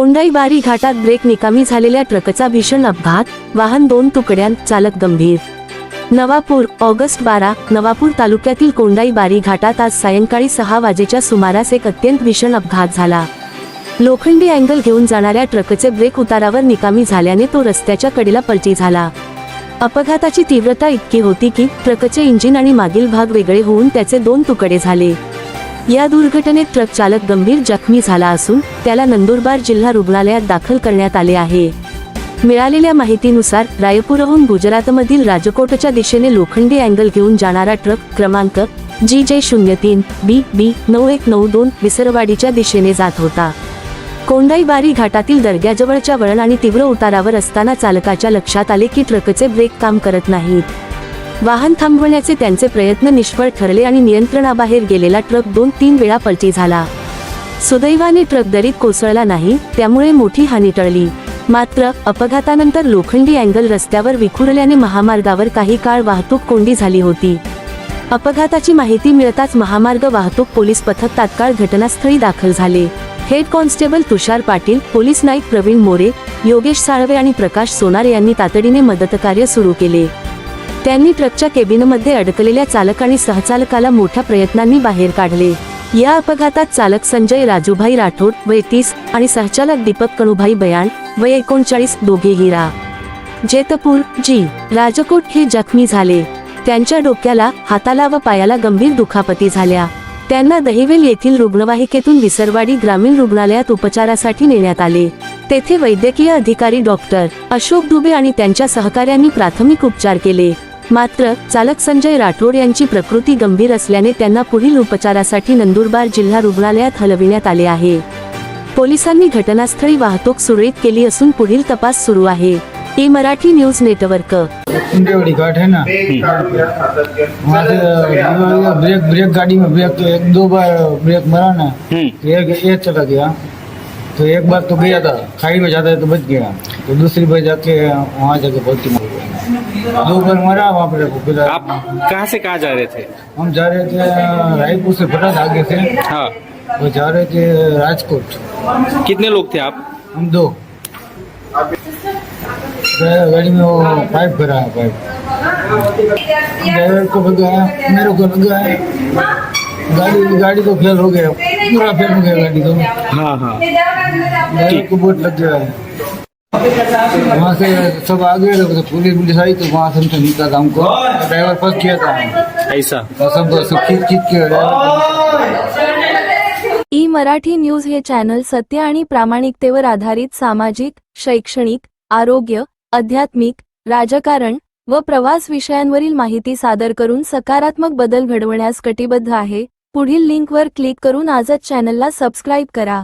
कोंडाईबारी घाटात ब्रेक निकामी झालेल्या ट्रकचा भीषण अपघात वाहन दोन तुकड्यां चालक गंभीर. नवापूर ऑगस्ट बारा नवापूर तालुक्यातील कोंडाईबारी घाटात आज सायंकाळी सहा वाजेच्या सुमारास एक अत्यंत भीषण अपघात झाला. लोखंडी अँगल घेऊन जाणाऱ्या ट्रकचे ब्रेक उतारावर निकामी झाल्याने तो रस्त्याच्या कडेला पलटी झाला. अपघाताची तीव्रता इतकी होती की ट्रकचे इंजिन आणि मागील भाग वेगळे होऊन त्याचे दोन तुकडे झाले. या दुर्घटनेत ट्रक चालक गंभीर जखमी झाला असून त्याला नंदुरबार जिल्हा रुग्णालयात दाखल करण्यात आले आहे. मिळालेल्या माहितीनुसार रायपूरहून गुजरातमधील राजकोटच्या दिशेने लोखंडी अँगल घेऊन जाणारा ट्रक क्रमांक जी जे शून्य तीन बी बी नऊ एक नऊ दोन विसरवाडीच्या दिशेने जात होता. कोंडाईबारी घाटातील दर्ग्याजवळच्या वळण आणि तीव्र उतारावर असताना चालकाच्या लक्षात आले की ट्रकचे ब्रेक काम करत नाहीत. वाहन थांबवण्याचे त्यांचे प्रयत्न निष्फळ ठरले आणि नियंत्रणाबाहेर गेलेला ट्रक दोन तीन वेळा पलटी झाला. सुदैवाने ट्रक दरीत कोसळला नाही त्यामुळे मोठी हानी टळली. मात्र अपघातानंतर लोखंडी अँगल रस्त्यावर विखुरल्याने महामार्गावर काही काळ वाहतूक कोंडी झाली होती. अपघाताची माहिती मिळताच महामार्ग वाहतूक पोलीस पथक तात्काळ घटनास्थळी दाखल झाले. Head constable Tushar Patil police Naik Pravin More Yogesh Salve आणि प्रकाश सोनार यांनी तातडीने मदतकार्य सुरू केले. त्यांनी ट्रकच्या केबिनमध्ये अडकलेल्या चालक आणि सहचालकाला मोठ्या प्रयत्नांनी बाहेर काढले. या अपघातात चालक संजय राजूभाई राठोड वय तीस आणि सहचालक दीपक कणुभाई बयाण वय एकोणचाळीस दोघे हिरा जेतपूर जी. राजकोट हे जखमी झाले. त्यांच्या डोक्याला हाताला व पायाला गंभीर दुखापती झाल्या. त्यांना दहिवेल येथील रुग्णवाहिकेतून विसरवाडी ग्रामीण रुग्णालयात उपचारासाठी नेण्यात आले. तेथे वैद्यकीय अधिकारी डॉक्टर अशोक दुबे आणि त्यांच्या सहकाऱ्यांनी प्राथमिक उपचार केले. मात्र चालक संजय राठोड यांची प्रकृती गंभीर असल्याने त्यांना पुढील उपचारासाठी नंदुरबार जिल्हा रुग्णालयात हलविण्यात आले आहे. पोलिसांनी घटनास्थळी वाहतूक सुरळीत केली असून पुढील तपास सुरू आहे. E Marathi news network. घाट है ना? वहाँ से ब्रेक ब्रेक गाड़ी में ब्रेक तो एक दो बार ब्रेक मारा ना तो एक एक चला गया. तो एक बार तो गया था खाई में जाता है तो बच गया. तो दूसरी बार जाके वहाँ जाके बहुत मार गया दो बार मारा वहाँ पर फिर आप कहाँ से कहाँ जा रहे थे? हम जा रहे थे रायपुर से फटाक आगे से। हाँ। और जा रहे थे राजकोट। कितने लोग थे आप? हम दो। गाड़ी में वो पाइप भरा है पाइप। ड्राइवर को लगाया मेरे को लगाया गाड़ी गाड़ी तो फेल हो गया पूरा फेल हो गया गाड़ी तो हाँ हाँ। ड्राइवर को बहुत लग गया। है वहाँ से सब आ गए तो पुलिस पुलिस आई तो वहाँ से हमसे निकाला हमको ड्राइवर फंस किया था। ऐसा। सब सब खींच खींच के ई मराठी न्यूज हे चॅनल सत्य आणि प्रामाणिकतेवर आधारित सामाजिक शैक्षणिक आरोग्य आध्यात्मिक राजकारण व प्रवास विषयांवरील माहिती सादर करून सकारात्मक बदल घडवण्यास कटिबद्ध आहे. पुढील लिंकवर क्लिक करून आजच चॅनलला सबस्क्राईब करा.